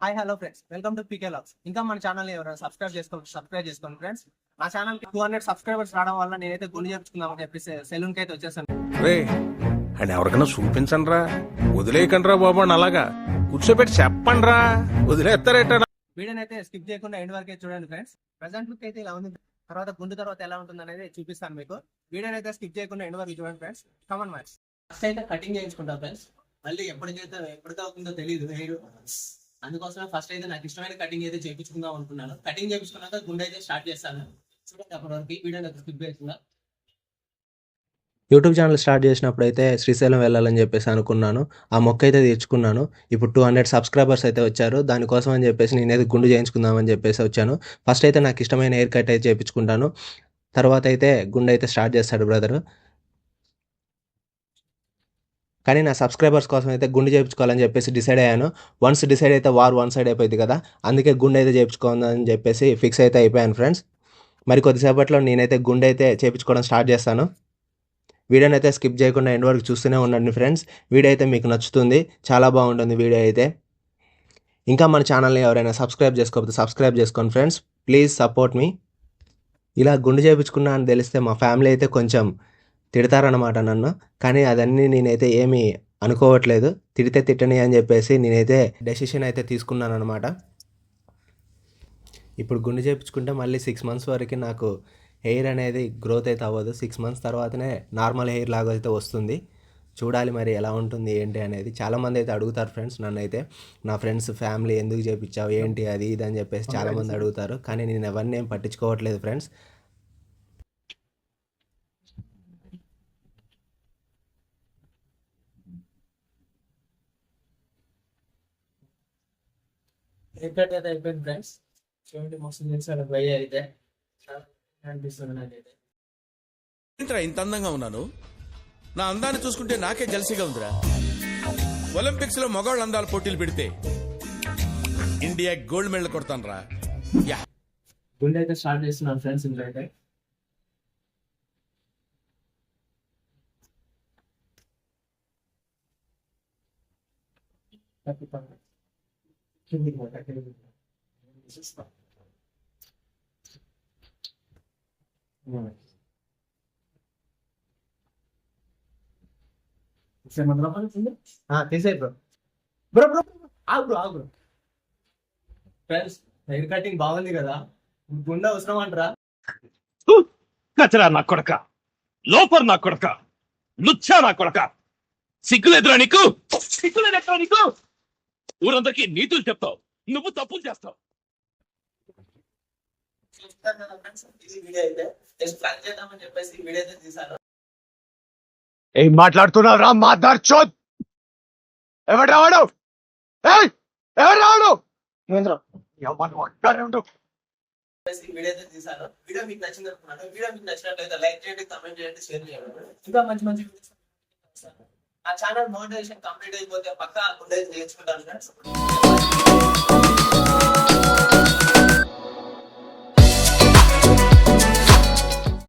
Hi hello friends welcome to PK logs ఇంకా మన channel ఎవరైనా సబ్స్క్రైబ్ చేసుకోండి సబ్స్క్రైబ్ చేసుకోండి ఫ్రెండ్స్ నా ఛానల్ టూ హండ్రెడ్ సబ్స్క్రైబర్స్ రావడం వల్ల నేనైతే గుండె చెప్పుకుందామని చెప్పేసి సెలూన్కి అయితే వచ్చేసాను. రే అండ్ ఎవరికైనా చూపించండి రా వదిలేయకండి రా బాబు అని అలాగా. కూర్చోబెట్టి చెప్పండి రా వదిలేస్తారేట వీడియోని అయితే స్కిప్ చేయకుండా ఎండ్ వరకే చూడండి ఫ్రెండ్స్ ప్రజెంట్ లుక్ అయితే ఇలా ఉంది. తర్వాత గుండు తర్వాత ఎలా ఉంటుంది అనేది చూపిస్తాను మీకు. వీడియోని అయితే స్కిప్ చేయకుండా ఎండ్ వరకు చూడండి friends come on match first అయితే కటింగ్ చేయించుకుంటా ఫ్రెండ్స్ మళ్ళీ ఎప్పటికైతే ఎప్పటికి అవుతుందో తెలియదు హెయిర్ అందుకోసమే ఫస్ట్ అయితే నాకు ఇష్టమైన కటింగ్ అయితే చేయించుకుందాం అనుకున్నాను. కటింగ్ చేయించుకున్నాక గుండె అయితే స్టార్ట్ చేస్తాను. చూడండి అప్పటి వరకు వీడియో స్కిప్ చేయకుండా. యూట్యూబ్ ఛానల్ స్టార్ట్ చేసినప్పుడు అయితే శ్రీశైలం వెళ్ళాలని చెప్పేసి అనుకున్నాను. ఆ మొక్క అయితే తెచ్చుకున్నాను. ఇప్పుడు టూ హండ్రెడ్ సబ్స్క్రైబర్స్ అయితే వచ్చారు. దానికోసం అని చెప్పేసి నేనైతే గుండు చేయించుకుందామని చెప్పేసి వచ్చాను. ఫస్ట్ అయితే నాకు ఇష్టమైన హెయిర్ కట్ అయితే చేయించుకుంటాను. తర్వాత అయితే గుండె అయితే స్టార్ట్ చేస్తాడు బ్రదర్ కానీ నా సబ్స్క్రైబర్స్ కోసం అయితే గుండు చేయించుకోవాలని చెప్పేసి డిసైడ్ అయ్యాను. వన్స్ డిసైడ్ అయితే వార్ వన్ సైడ్ అయిపోయింది కదా అందుకే గుండె అయితే చేయించుకోవాలని చెప్పేసి ఫిక్స్ అయితే అయిపోయాను ఫ్రెండ్స్. మరి కొద్దిసేపట్లో నేనైతే గుండె అయితే చేయించుకోవడం స్టార్ట్ చేస్తాను. వీడియోని అయితే స్కిప్ చేయకుండా ఎండ్ వరకు చూస్తూనే ఉండండి ఫ్రెండ్స్. వీడియో అయితే మీకు నచ్చుతుంది చాలా బాగుంటుంది వీడియో అయితే. ఇంకా మన ఛానల్ని ఎవరైనా సబ్స్క్రైబ్ చేసుకోకపోతే సబ్స్క్రైబ్ చేసుకోండి ఫ్రెండ్స్. ప్లీజ్ సపోర్ట్ మీ. ఇలా గుండు చేయించుకున్నా అని తెలిస్తే మా ఫ్యామిలీ అయితే కొంచెం తిడతారనమాట నన్ను. కానీ అదన్నీ నేనైతే ఏమీ అనుకోవట్లేదు. తిడితే తిట్టని అని చెప్పేసి నేనైతే డెసిషన్ అయితే తీసుకున్నాను అనమాట ఇప్పుడు గుండు చేయించుకుంటే మళ్ళీ సిక్స్ మంత్స్ వరకు నాకు హెయిర్ అనేది గ్రోత్ అయితే అవ్వదు. సిక్స్ మంత్స్ తర్వాతనే నార్మల్ హెయిర్ లాగా అయితే వస్తుంది. చూడాలి మరి ఎలా ఉంటుంది ఏంటి అనేది. చాలామంది అయితే అడుగుతారు ఫ్రెండ్స్ నన్ను అయితే. నా ఫ్రెండ్స్ ఫ్యామిలీ ఎందుకు చేయించావు ఏంటి అది ఇది అని చెప్పేసి చాలామంది అడుగుతారు. కానీ నేను ఎవరిని ఏం పట్టించుకోవట్లేదు ఫ్రెండ్స్ హెయిర్ కట్ అయితే అయిపోయింది ఫ్రెండ్స్ చూడండి అయితే. అనిపిస్తుంది నాకైతే. ఏంట్రా ఇంత అందంగా ఉన్నాను? నా అందాన్ని చూసుకుంటే నాకే జలసిగా ఉందిరా. ఒలింపిక్స్లో మగవాళ్ళ అందాల పోటీలు పెడితే ఇండియా గోల్డ్ మెడల్ కొడతాను రా యా. గుండె అయితే స్టార్ట్ చేస్తున్నాను ఫ్రెండ్స్ ఇంట్లో అయితే. తీసే బ్రో బ్రో బ్రో ఆగు బ్రో ఆగు బ్రో ఫ్రెండ్స్ హెయిర్ కటింగ్ బాగుంది కదా. గుండె అవసరం అంటారా? కచరా నా కొడక లోపర్ నా కొడక లుచ్చా నా కొడక. సిగ్గులేదురా నీకు? సిగ్గులేదురా నీకు? ఊరందరికీ నీతులు చెప్తావు. నువ్వు తప్పులు చేస్తావు. ఏం మాట్లాడుతున్నావు రా మాదార్ చోద్? ఎవడు రావాడు ఏయ్ ఎవరు రావాడు చెప్పేసి వీడియో తీసాను వీడియో మీకు నచ్చింది అనుకున్నాను వీడియో మీకు నచ్చినట్లయితే లైక్ చేయండి కమెంట్ చేయండి షేర్ చేయండి. ఇంకా మంచి మంచి. నా ఛానల్ మోటివేషన్ కంప్లీట్ అయిపోతే పక్కా ఉండేది నేర్చుకుంటాను ఫ్రెండ్స్.